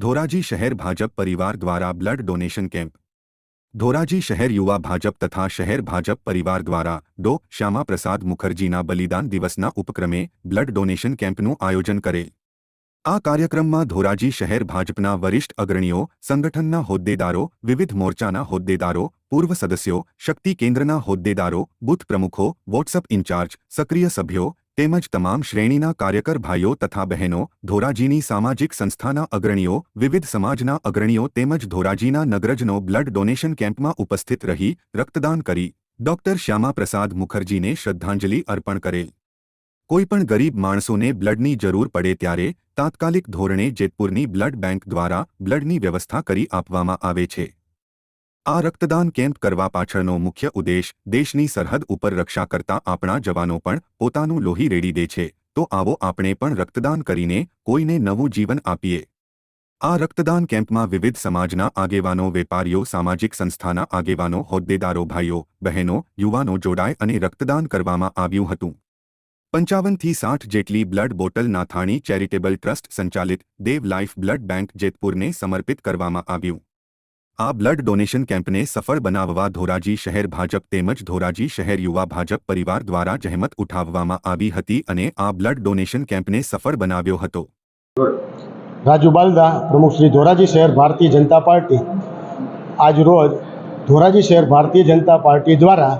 ધોરાજી શહેર ભાજપ પરિવાર દ્વારા બ્લડ ડોનેશન કેમ્પ ધોરાજી શહેર યુવા ભાજપ તથા શહેર ભાજપ પરિવાર દ્વારા ડો શ્યામાપ્રસાદ મુખર્જીના બલિદાન દિવસના ઉપક્રમે બ્લડ ડોનેશન કેમ્પનું આયોજન કરેલ આ કાર્યક્રમમાં ધોરાજી શહેર ભાજપના વરિષ્ઠ અગ્રણીઓ સંગઠનના હોદ્દેદારો વિવિધ મોરચાના હોદ્દેદારો પૂર્વ સદસ્યો શક્તિ કેન્દ્રના હોદ્દેદારો બૂથ પ્રમુખો વોટ્સઅપ ઇન્ચાર્જ સક્રિય સભ્યો તેમજ તમામ શ્રેણીના કાર્યકર ભાઈઓ તથા બહેનો, ધોરાજીની સામાજિક સંસ્થાના અગ્રણીઓ, વિવિધ સમાજના અગ્રણીઓ તેમજ ધોરાજીના નગરજનો બ્લડ ડોનેશન કેમ્પમાં ઉપસ્થિત રહી રક્તદાન કરી. ડોક્ટર શ્યામાપ્રસાદ મુખર્જીને શ્રદ્ધાંજલિ અર્પણ કરેલ. કોઈપણ ગરીબ માણસોને બ્લડની જરૂર પડે ત્યારે તાત્કાલિક ધોરણે જેતપુરની બ્લડ બેંક દ્વારા બ્લડની વ્યવસ્થા કરી આપવામાં આવે છે. આ રક્તદાન કેમ્પ કરવા પાછળનો મુખ્ય ઉદ્દેશ દેશની સરહદ ઉપર રક્ષા કરતા આપણા જવાનો પણ પોતાનું લોહી રેડી દે છે. તો આવો આપણે પણ રક્તદાન કરીને કોઈને નવું જીવન આપીએ. આ રક્તદાન કેમ્પમાં વિવિધ સમાજના આગેવાનો, વેપારીઓ, સામાજિક સંસ્થાના આગેવાનો, હોદ્દેદારો, ભાઈઓ, બહેનો, યુવાનો જોડાય અને રક્તદાન કરવામાં આવ્યું હતું. પંચાવનથી સાઠ જેટલી blood bottle Nathani charitable trust સંચાલિત દેવ લાઇફ બ્લડ બેંક જેતપુરને સમર્પિત કરવામાં આવ્યું. આ બ્લડ ડોનેશન કેમ્પને સફળ બનાવવા ધોરાજી શહેર ભાજપ તેમજ ધોરાજી શહેર યુવા ભાજપ પરિવાર દ્વારા જહેમત ઉઠાવવામાં આવી હતી અને આ બ્લડ ડોનેશન કેમ્પને સફળ બનાવ્યો હતો. રાજુ બાલદા, પ્રમુખ શ્રી ધોરાજી શહેર ભારતીય જનતા પાર્ટી. આજ રોજ ધોરાજી શહેર ભારતીય જનતા પાર્ટી દ્વારા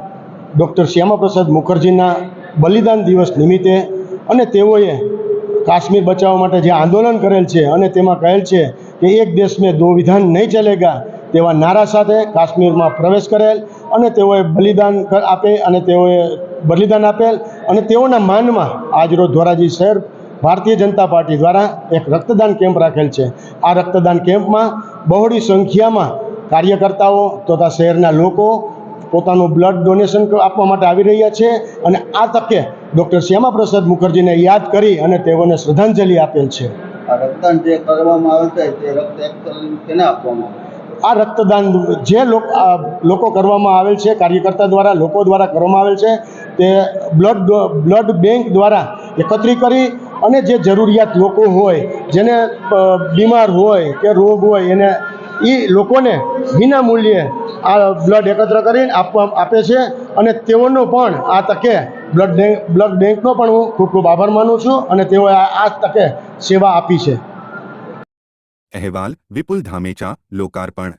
ડૉક્ટર શ્યામાપ્રસાદ મુખર્જીના બલિદાન દિવસ નિમિત્તે અને તેઓએ કાશ્મીર બચાવવા માટે જે આંદોલન કરેલ છે અને તેમાં કહેલ છે કે એક દેશ મેં દો વિધાન નહીં ચલેગા તેવા નારા સાથે કાશ્મીરમાં પ્રવેશ કરેલ અને તેઓએ બલિદાન આપે અને તેઓએ બલિદાન આપેલ અને તેઓના માનમાં આજરોજ ધોરાજી શહેર ભારતીય જનતા પાર્ટી દ્વારા એક રક્તદાન કેમ્પ રાખેલ છે. આ રક્તદાન કેમ્પમાં બહોળી સંખ્યામાં કાર્યકર્તાઓ તથા શહેરના લોકો પોતાનું બ્લડ ડોનેશન આપવા માટે આવી રહ્યા છે અને આ તકે ડૉક્ટર શ્યામાપ્રસાદ મુખર્જીને યાદ કરી અને તેઓને શ્રદ્ધાંજલિ આપેલ છે. રક્તદાન જે કરવામાં આવે છે, તે રક્ત કેને આપવામાં આવે? આ રક્તદાન જે લોક કરવામાં આવેલ છે, કાર્યકર્તા દ્વારા, લોકો દ્વારા કરવામાં આવેલ છે, તે બ્લડ બ્લડ બેંક દ્વારા એકત્રિત કરી અને જે જરૂરિયાત લોકો હોય, જેને બીમાર હોય કે રોગ હોય, એને એ લોકોને વિના મૂલ્યે આ બ્લડ એકત્ર કરીને આપવા આપે છે અને તેઓનો પણ આ તકે બ્લડ બ્લડ બેંકનો પણ હું ખૂબ ખૂબ આભાર માનું છું અને તેઓએ આ તકે સેવા આપી છે. અહેવાલ વિપુલ ધામેચા લોકાર્પણ.